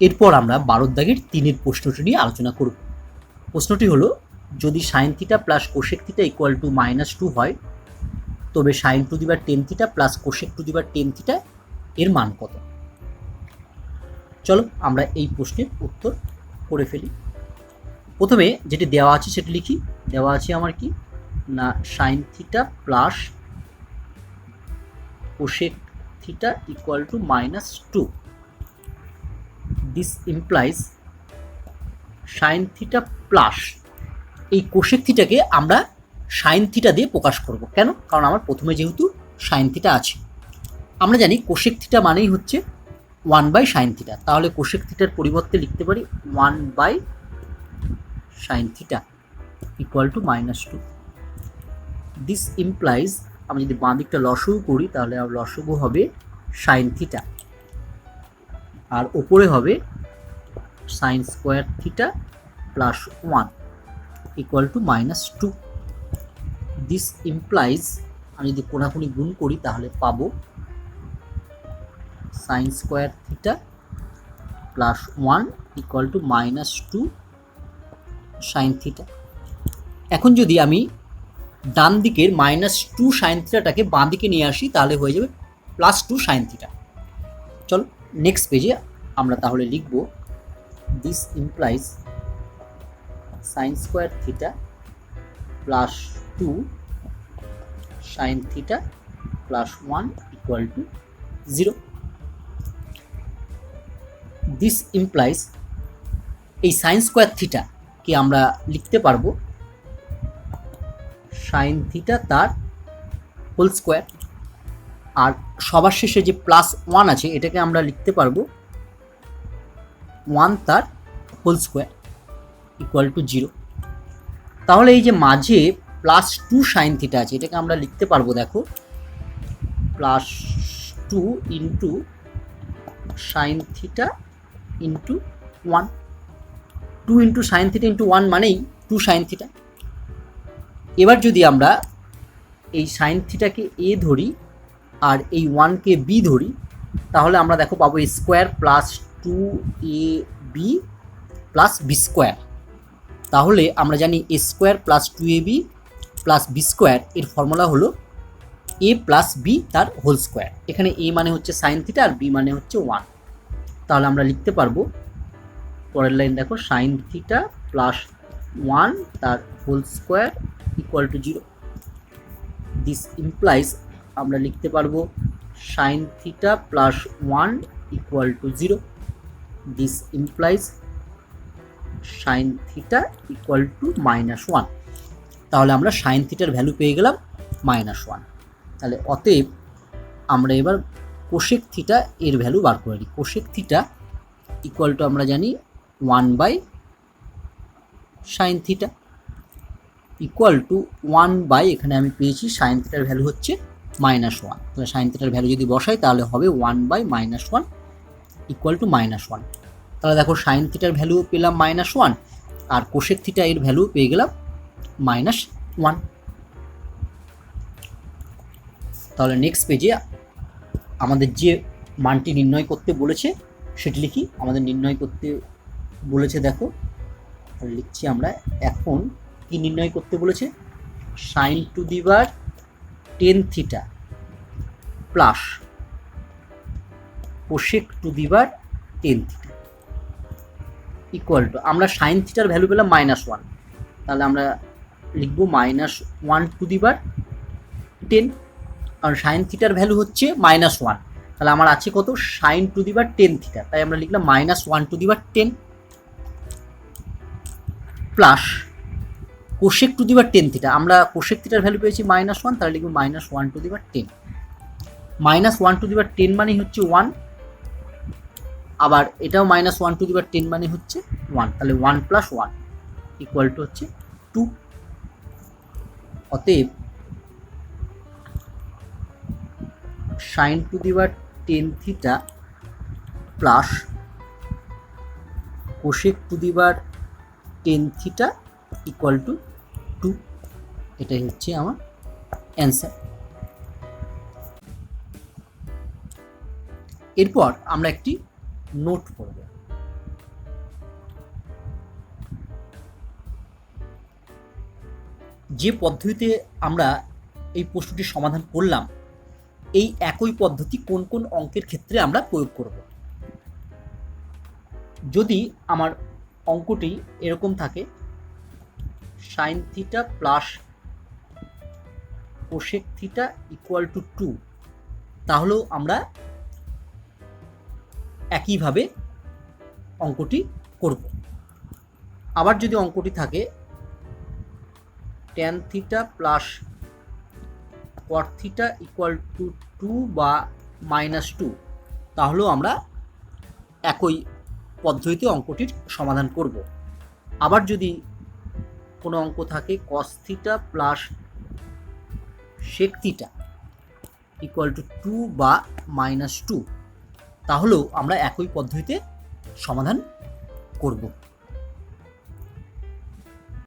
এরপর আমরা বারোর দাগের তিনের প্রশ্নটি নিয়ে আলোচনা করব। প্রশ্নটি হলো, যদি sine theta plus cosec theta equal to minus two হয়, তবে sine to the power ten theta plus cosec to the power ten theta এর মান কত? চলো আমরা এই প্রশ্নের উত্তর করে ফেলি। প্রথমে যেটি দেওয়া আছে সেটি লিখি। দেওয়া আছে আমার কি? না, sine theta plus cosec theta equal to minus two this implies sine theta plus এই কোশেক থিটাকে আমরা সাইন থিটা দিয়ে প্রকাশ করব। কেন? কারণ আমার প্রথমে যেহেতু সাইন থিটা আছে। আমরা জানি কোশেক থিটা মানেই হচ্ছে ওয়ান বাই সাইন থিটা তাহলে কোশেক থিটার পরিবর্তে লিখতে পারি one by sine theta equal to minus two this implies আমি যদি বাঁ দিকটা লসগু করি, তাহলে লসগু হবে সাইন থিটা আর ওপরে হবে sine square theta plus one equal to minus two this implies আমি যদি কোনাকুনি গুণ করি তাহলে পাবো sine square theta plus one equal to minus two sine theta এখন যদি আমি ডান দিকের মাইনাস টু সাইন থিটাটাকে বাঁ দিকে নিয়ে আসি তাহলে হয়ে যাবে প্লাস টু সাইন থিটা চলো নেক্সট পেজে আমরা তাহলে লিখব this implies sine square theta plus two sine theta plus one equal to zero this implies এই সাইন স্কোয়ার থিটা কে আমরা লিখতে পারব সাইন থিটা তার হোল স্কোয়ার আর সবার শেষে যে প্লাস ওয়ান আছে, এটাকে আমরা লিখতে পারব ওয়ান তার whole square equal to zero তাহলে এই যে মাঝে প্লাস টু সাইন থিটা আছে, এটাকে আমরা লিখতে পারব দেখো plus two into sine theta into one two into sine theta into one মানেই টু সাইন থিটা এবার যদি আমরা এই সাইন থিটাকে এ ধরি আর এই ওয়ানকে বি ধরি, তাহলে আমরা দেখো পাবো square plus two A B plus B square. তাহলে আমরা জানি A square plus two A B plus B square, এর ফর্মুলা হলো এ প্লাস বি তার হোল স্কোয়ার। এখানে এ মানে হচ্ছে সাইন থিটা আর বি মানে হচ্ছে ওয়ান। তাহলে আমরা লিখতে পারব, পরের লাইন দেখো, সাইন থিটা প্লাস ওয়ান তার whole square equal to zero. This implies আমরা লিখতে পারব sine theta plus one equal to zero this implies sine theta equal to minus one তাহলে আমরা সাইন থিটার ভ্যালু পেয়ে গেলাম মাইনাস ওয়ান তাহলে অতএব আমরা এবার কোশেক থিটা এর ভ্যালু বার করে নিই। কোশেক থিটা ইকুয়াল টু আমরা জানি one by sine theta equal to one by এখানে আমি পেয়েছি সাইন থিটার ভ্যালু হচ্ছে মাইনাস ওয়ান তাহলে সাইন থিটার ভ্যালু যদি বসাই, তাহলে হবে one by minus one equal to minus one তাহলে দেখো সাইন থিটার ভ্যালু পেলাম মাইনাস ওয়ান আর কোশেক থিটা এর ভ্যালু পেয়ে গেলাম মাইনাস ওয়ান তাহলে নেক্সট পেজে আমাদের যে মানটি নির্ণয় করতে বলেছে, সেটি লিখি। আমাদের নির্ণয় করতে বলেছে দেখো লিখছি আমরা, এখন কি নির্ণয় করতে বলেছে? Sine to the power ten theta plus cosec to the power ten theta equal to আমরা সাইন থিটার ভ্যালু পেলাম মাইনাস ওয়ান তাহলে আমরা লিখব minus one to the power ten কারণ সাইন থিটার ভ্যালু হচ্ছে মাইনাস ওয়ান তাহলে আমার আছে কত? Sine to the power ten theta তাই আমরা লিখলাম minus one to the power ten plus cosec to the power ten theta. আমরা কোশেক থিটার ভ্যালু পেয়েছি মাইনাস ওয়ান তাহলে লিখব minus one to the power ten minus one to the power ten মানে হচ্ছে ওয়ান আবার এটাও minus one to the power ten মানে হচ্ছে ওয়ান তাহলে one plus one equal to হচ্ছে টু অতএব sine to the power ten theta plus cosec to the power ten theta equal to two এটাই হচ্ছে আমার অ্যান্সার এরপর আমরা একটি নোট পড়ব। যে পদ্ধতিতে আমরা এই প্রশ্নটির সমাধান করলাম, এই একই পদ্ধতি কোন কোন অঙ্কের ক্ষেত্রে আমরা প্রয়োগ করব। যদি আমার অঙ্কটি এরকম থাকে sine theta plus cosec theta equal to two তাহলেও আমরা একইভাবে অঙ্কটি করব। আবার যদি অঙ্কটি থাকে tan theta plus cot theta equal to two বা মাইনাস টু তাহলেও আমরা একই পদ্ধতিতে অঙ্কটির সমাধান করব। আবার যদি কোনো অঙ্ক থাকে cos plus sec theta equal to two বা মাইনাস টু তাহলেও আমরা একই পদ্ধতিতে সমাধান করব।